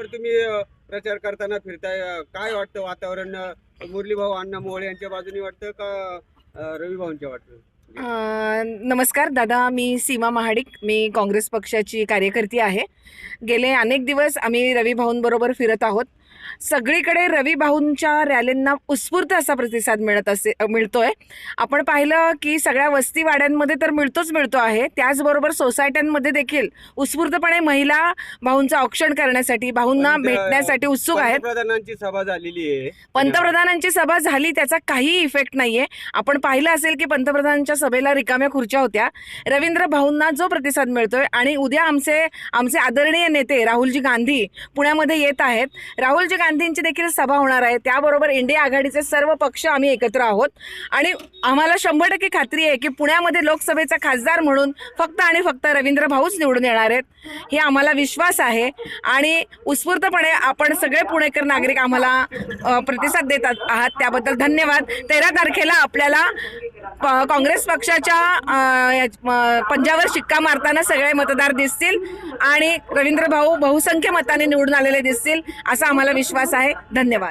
तर तुम्ही प्रचार करताना फिरताय. काय वाटतं वातावरण? मुरली भाऊ अण्णा मोहळे यांच्या बाजूने वाटतं का रवी भाऊंच्या वाटतं? नमस्कार दादा मी सीमा महाडिक. मी काँग्रेस पक्षाची कार्यकर्ती आहे. गेले अनेक दिवस आम्ही रवी भाऊंबरोबर फिरत आहोत. सगळीकडे रवी भाऊंच्या रॅलींना उत्स्फूर्त असा प्रतिसाद मिळत असे मिळतोय. आपण पाहिलं की सगळ्या वस्तीवाड्यांमध्ये तर मिळतोच मिळतो आहे. त्याचबरोबर सोसायट्यांमध्ये देखील उत्स्फूर्तपणे महिला भाऊंचं औक्षण करण्यासाठी भाऊंना भेटण्यासाठी उत्सुक आहेत. पंतप्रधानांची सभा झालेली आहे. पंतप्रधानांची सभा झाली त्याचा काही इफेक्ट नाहीये. आपण पाहिलं असेल की पंतप्रधानांच्या सभेला रिकाम्या खुर्च्या होत्या. रवींद्र भाऊंना जो प्रतिसाद मिळतोय आणि उद्या आमचे आमचे आदरणीय नेते राहुलजी गांधी पुण्यामध्ये येत आहेत. राहुलजी गांधींची देखील सभा होणार आहे. त्याबरोबर इंडिया आघाडीचे सर्व पक्ष आम्ही एकत्र आहोत. आणि आम्हाला शंभर टक्के खात्री आहे की पुण्यामध्ये लोकसभेचा खासदार म्हणून फक्त आणि फक्त रवींद्र भाऊच निवडून येणार आहेत. हे आम्हाला विश्वास आहे. आणि उत्स्फूर्तपणे आपण सगळे पुणेकर नागरिक आम्हाला प्रतिसाद देतात आहात. त्याबद्दल धन्यवाद. तेरा तारखेला आपल्याला काँग्रेस पक्षाच्या पंजावर शिक्का मारताना सगळे मतदार दिसतील आणि रवींद्र भाऊ बहुसंख्य मताने निवडून आलेले दिसतील असा आम्हाला विश्वास आहे. धन्यवाद.